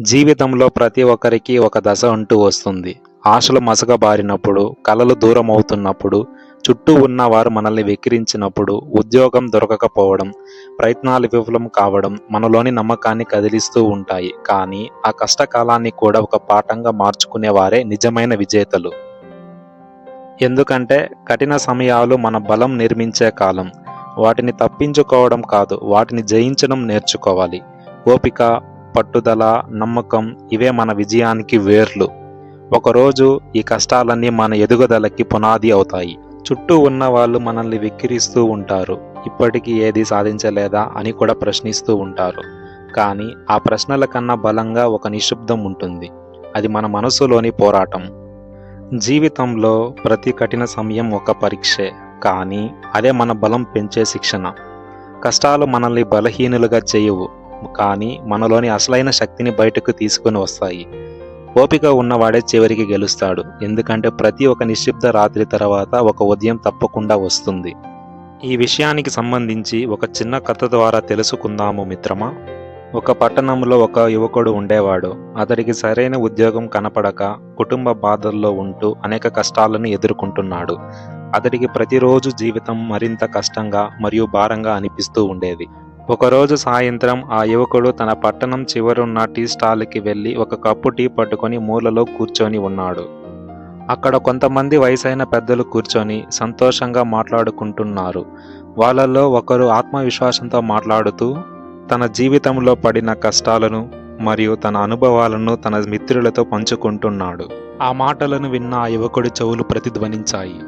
జీవితంలో ప్రతి ఒక్కరికి ఒక దశ అంటూ వస్తుంది. ఆశలు మసకబారినప్పుడు కలలు దూరం అవుతున్నప్పుడు చుట్టూ ఉన్నవారు మనల్ని వెక్కిరించినప్పుడు ఉద్యోగం దొరకకపోవడం ప్రయత్నాలు విఫలం కావడం మనలోని నమ్మకాన్ని కదిలిస్తూ ఉంటాయి. కానీ ఆ కష్టకాలాన్ని కూడా ఒక పాఠంగా మార్చుకునేవారే నిజమైన విజేతలు. ఎందుకంటే కఠిన సమయాలు మన బలం నిర్మించే కాలం. వాటిని తప్పించుకోవడం కాదు వాటిని జయించడం నేర్చుకోవాలి. ఓపిక పట్టుదల నమ్మకం ఇవే మన విజయానికి వేర్లు. ఒకరోజు ఈ కష్టాలన్నీ మన ఎదుగుదలకి పునాది అవుతాయి. చుట్టూ ఉన్న వాళ్ళు మనల్ని వెక్కిరిస్తూ ఉంటారు. ఇప్పటికీ ఏది సాధించలేదా అని కూడా ప్రశ్నిస్తూ ఉంటారు. కానీ ఆ ప్రశ్నల కన్నా బలంగా ఒక నిశ్శబ్దం ఉంటుంది. అది మన మనసులోని పోరాటం. జీవితంలో ప్రతి కఠిన సమయం ఒక పరీక్షే. కానీ అదే మన బలం పెంచే శిక్షణ. కష్టాలు మనల్ని బలహీనులుగా చేయవు. కానీ మనలోని అసలైన శక్తిని బయటకు తీసుకొని వస్తాయి. ఓపిక ఉన్నవాడే చివరికి గెలుస్తాడు. ఎందుకంటే ప్రతి ఒక్క నిశ్శబ్ద రాత్రి తర్వాత ఒక ఉదయం తప్పకుండా వస్తుంది. ఈ విషయానికి సంబంధించి ఒక చిన్న కథ ద్వారా తెలుసుకుందాము మిత్రమా? ఒక పట్టణంలో ఒక యువకుడు ఉండేవాడు. అతడికి సరైన ఉద్యోగం కనపడక కుటుంబ బాధల్లో ఉంటూ అనేక కష్టాలను ఎదుర్కొంటున్నాడు. అతడికి ప్రతిరోజు జీవితం మరింత కష్టంగా మరియు భారంగా అనిపిస్తూ ఉండేది. ఒకరోజు సాయంత్రం ఆ యువకుడు తన పట్టణం చివరున్న టీ స్టాల్కి వెళ్ళి ఒక కప్పు టీ పట్టుకొని మూలలో కూర్చొని ఉన్నాడు. అక్కడ కొంతమంది వయసైన పెద్దలు కూర్చొని సంతోషంగా మాట్లాడుకుంటున్నారు. వాళ్ళల్లో ఒకరు ఆత్మవిశ్వాసంతో మాట్లాడుతూ తన జీవితంలో పడిన కష్టాలను మరియు తన అనుభవాలను తన మిత్రులతో పంచుకుంటున్నాడు. ఆ మాటలను విన్న ఆ యువకుడి చెవులు ప్రతిధ్వనించాయి.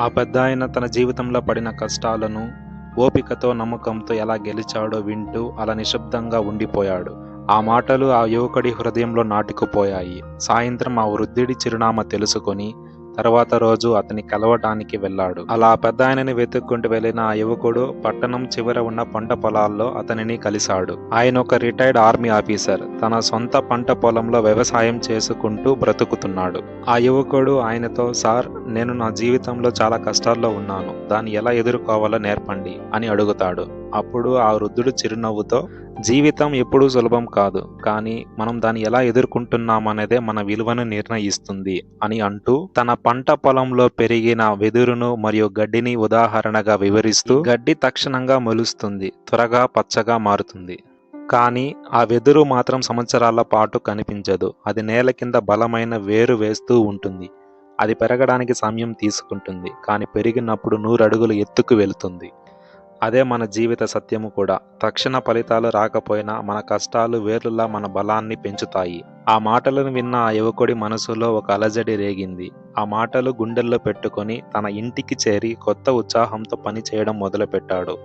ఆ పెద్ద ఆయన తన జీవితంలో పడిన కష్టాలను ఓపికతో నమ్మకంతో ఎలా గెలిచాడో వింటూ అలా నిశ్శబ్దంగా ఉండిపోయాడు. ఆ మాటలు ఆ యువకుడి హృదయంలో నాటుకుపోయాయి. సాయంత్రం ఆ వృద్ధుడి చిరునామా తెలుసుకొని తర్వాత రోజు అతని కలవటానికి వెళ్ళాడు. అలా పెద్ద ఆయనని వెతుక్కుంటూ వెళ్ళిన ఆ యువకుడు పట్టణం చివర ఉన్న పంట పొలాల్లో అతనిని కలిశాడు. ఆయన ఒక రిటైర్డ్ ఆర్మీ ఆఫీసర్. తన సొంత పంట పొలంలో వ్యవసాయం చేసుకుంటూ బ్రతుకుతున్నాడు. ఆ యువకుడు ఆయనతో సార్ నేను నా జీవితంలో చాలా కష్టాల్లో ఉన్నాను. దాన్ని ఎలా ఎదుర్కోవాలో నేర్పండి అని అడుగుతాడు. అప్పుడు ఆ వృద్ధుడు చిరునవ్వుతో జీవితం ఎప్పుడూ సులభం కాదు కానీ మనం దాన్ని ఎలా ఎదుర్కొంటున్నామనేదే మన విలువను నిర్ణయిస్తుంది అని అంటూ తన పంట పొలంలో పెరిగిన వెదురును మరియు గడ్డిని ఉదాహరణగా వివరిస్తూ గడ్డి తక్షణంగా మొలుస్తుంది త్వరగా పచ్చగా మారుతుంది. కానీ ఆ వెదురు మాత్రం సంవత్సరాల పాటు కనిపించదు. అది నేల కింద బలమైన వేరు వేస్తూ ఉంటుంది. అది పెరగడానికి సమయం తీసుకుంటుంది. కానీ పెరిగినప్పుడు నూరు అడుగులు ఎత్తుకు వెళుతుంది. అదే మన జీవిత సత్యము కూడా. తక్షణ ఫలితాలు రాకపోయినా మన కష్టాలు వేర్లులా మన బలాన్ని పెంచుతాయి. ఆ మాటలను విన్న ఆ యువకుడి మనసులో ఒక అలజడి రేగింది. ఆ మాటలు గుండెల్లో పెట్టుకొని తన ఇంటికి చేరి కొత్త ఉత్సాహంతో పని చేయడం మొదలుపెట్టాడు.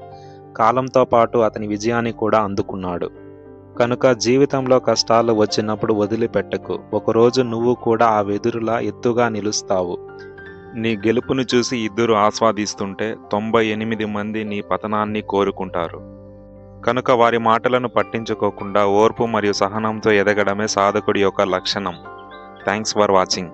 కాలంతో పాటు అతని విజయాన్ని కూడా అందుకున్నాడు. కనుక జీవితంలో కష్టాలు వచ్చినప్పుడు వదిలిపెట్టకు. ఒకరోజు నువ్వు కూడా ఆ వెదురులా ఎత్తుగా నిలుస్తావు. నీ గెలుపును చూసి ఇద్దరు ఆస్వాదిస్తుంటే తొంభై ఎనిమిది మంది నీ పతనాన్ని కోరుకుంటారు. కనుక వారి మాటలను పట్టించుకోకుండా ఓర్పు మరియు సహనంతో ఎదగడమే సాధకుడి యొక్క లక్షణం. Thanks for watching.